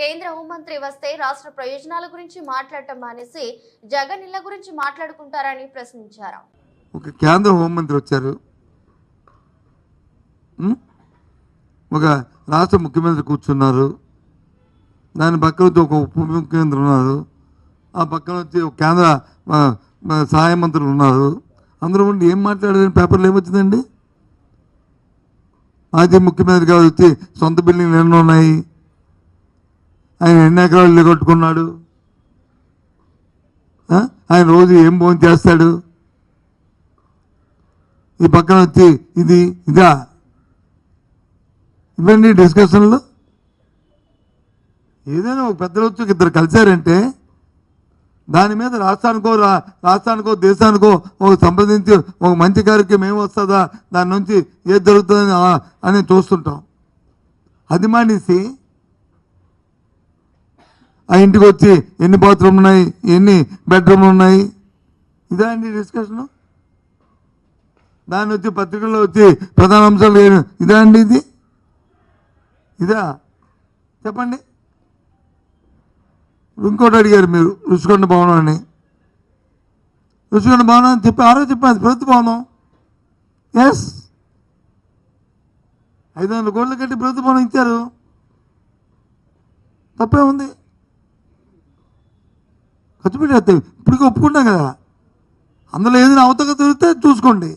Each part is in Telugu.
కేంద్ర హోంమంత్రి వస్తే రాష్ట్ర ప్రయోజనాల గురించి మాట్లాడటం మానేసి జగన్ ఇళ్ళ గురించి మాట్లాడుకుంటారని ప్రశ్నించారు. ఒక కేంద్ర హోంమంత్రి వచ్చారు. ఒక రాష్ట్ర ముఖ్యమంత్రి కూర్చున్నారు. దాని పక్కన వచ్చి ఒక ఉప ముఖ్యమంత్రి ఉన్నారు. ఆ పక్కన వచ్చి ఒక కేంద్ర సహాయ మంత్రులు ఉన్నారు. అందరూ ఉండి ఏం మాట్లాడారని పేపర్లు ఏమొచ్చిందండి? మాజీ ముఖ్యమంత్రి గారు వచ్చి సొంత బిల్డింగ్లు ఎన్నో ఉన్నాయి? ఆయన ఎన్ని ఎకరాలు ఇల్లు ఆయన రోజు ఏం భోజనం చేస్తాడు? ఈ పక్కన వచ్చి ఇది ఇదా? ఇవన్నీ డిస్కషన్లు? ఏదైనా ఒక పెద్దలు వచ్చి ఇద్దరు కలిశారంటే దాని మీద రాష్ట్రానికో రా రాష్ట్రానికో దేశానికో ఒక సంప్రదించి ఒక మంచి కార్యక్రమం ఏం వస్తుందా? దాని నుంచి ఏది జరుగుతుందని అని చూస్తుంటాం. అది మానేసి ఆ ఇంటికి వచ్చి ఎన్ని బాత్రూమ్ ఉన్నాయి ఎన్ని బెడ్రూమ్లు ఉన్నాయి? ఇదా అండి డిస్కషను. దాన్ని వచ్చి పత్రికల్లో వచ్చి ప్రధాన అంశాలు ఏమి- ఇదా అండి ఇది? ఇదా? చెప్పండి. ఇంకోటి అడిగారు మీరు రుచికొండ భవనం అని. రుషికొండ భవనం అని చెప్పి ఆరో చెప్పాను ప్రభుత్వ భవనం. ఎస్ ఐదు వందల కోట్లు కట్టి ప్రభుత్వ భవనం ఇచ్చారు. తప్పే ఉంది. ఖర్చు వస్తాయి ఇప్పటికీ ఒప్పుకుంటాం కదా. అందులో ఏదైనా అవతక దొరికితే చూసుకోండి.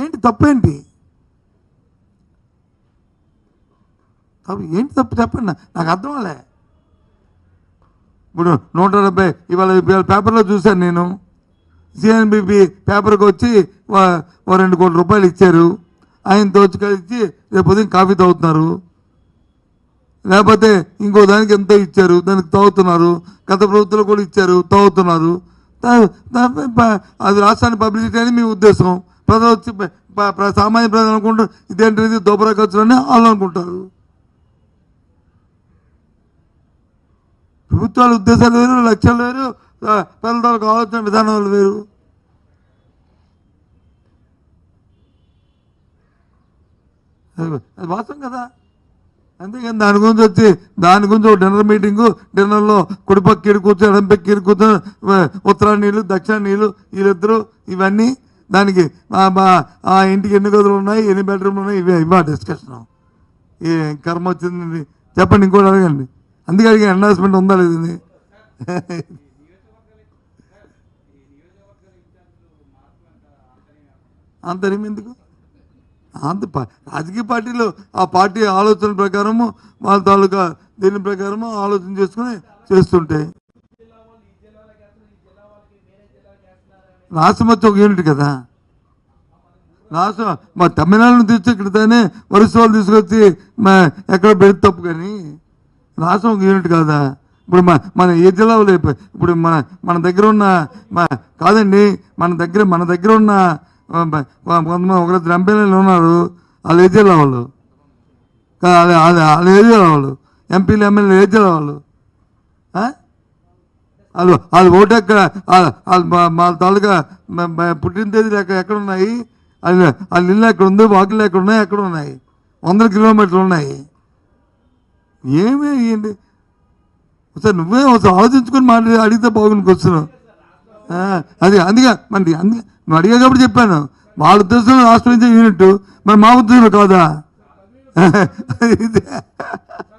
ఏంటి తప్పేంటి? తప్పు ఏంటి తప్పు చెప్పండి నాకు. అర్థం అవ్వలే ఇప్పుడు నూట డెబ్బై ఇవాళ ఇవాళ పేపర్లో చూశాను నేను. సిఎన్బిపి పేపర్కి వచ్చి రెండు కోట్ల రూపాయలు ఇచ్చారు. ఆయన దోచి కలిసి రేపు ఉదయం కాఫీ తాగుతున్నారు. లేకపోతే ఇంకో దానికి ఎంతో ఇచ్చారు దానికి తాగుతున్నారు గత ప్రభుత్వాలు కూడా ఇచ్చారు తాగుతున్నారు అది రాష్ట్రాన్ని పబ్లిసిటీ అని మీ ఉద్దేశం. ప్రజలు వచ్చి సామాన్య ప్రజలు అనుకుంటారు ఇదేంటిది దోబరా ఖర్చులు అని వాళ్ళు అనుకుంటారు. ప్రభుత్వాల ఉద్దేశాలు వేరు లక్ష్యాలు వేరు ఆ, ప్రజల తాలూకు ఆలోచన విధానాలు వేరు. అది వాస్తవం కదా. అంతేకాని దాని గురించి వచ్చి దాని గురించి ఒక డిన్నర్ మీటింగు డిన్నర్లో కుడిపక్క ఇరు కూర్చొని ఎడంపక్క ఇరు కూర్చొని ఉత్తరా నీళ్ళు దక్షిణ నీళ్ళు వీళ్ళిద్దరూ ఇవన్నీ దానికి ఆ- మా- ఇంటికి ఎన్ని గదులు ఉన్నాయి ఎన్ని బెడ్రూమ్లు ఉన్నాయి ఇవే ఇవా డిస్కషన్ ఏ కర్మ వచ్చింది? చెప్పండి ఇంకోటి అడగండి. అందుకే అడిగి అనౌన్స్మెంట్ ఉందా లేదు అంత ఎందుకు? అంత రాజకీయ పార్టీలు ఆ పార్టీ ఆలోచన ప్రకారము వాళ్ళ తాలూకా దీని ప్రకారము ఆలోచన చేసుకుని చేస్తుంటాయి రాష్ట్రం వచ్చి ఒక యూనిట్ కదా. రాష్ట్రం మా తమిళనాడును తెచ్చి ఇక్కడనే వరుస వాళ్ళు తీసుకొచ్చి మా ఎక్కడ పెడితే తప్పు కానీ రాష్ట్రం ఒక యూనిట్ కాదా? ఇప్పుడు మన మన ఏ జిల్లాలో ఇప్పుడు మన మన దగ్గర ఉన్న మా కాదండి మన దగ్గర మన దగ్గర ఉన్న కొంతమంది ఒకరిద్దరు ఎంపీలు ఉన్నారు వాళ్ళు ఏ వాళ్ళు. కా- వాళ్ళ వాళ్ళు ఏ వాళ్ళు. ఎంపీలు ఎమ్మెల్యేలు ఏ వాళ్ళు. వాళ్ళు వాళ్ళు ఓటు ఎక్కడ వాళ్ళ తాలూకా పుట్టిన తేదీలు ఎక్కడ ఎక్కడ ఉన్నాయి? వాళ్ళ ఇల్లు ఎక్కడ ఉంది? వాకిల్ ఎక్కడ ఉన్నాయి? ఎక్కడ ఉన్నాయి? వందల కిలోమీటర్లు ఉన్నాయి. ఏమే ఏంటి ఒకసారి నువ్వే ఒకసారి ఆలోచించుకొని మాట్లాడి అడిగితే బాగుంది కూర్చున్నావు అది అందుకే మరి అందుకే నువ్వు అడిగేటప్పుడు చెప్పాను. వాళ్ళ ఉద్దేశంలో రాష్ట్రం నుంచి యూనిట్ మరి మా ఉద్దేశంలో కాదా?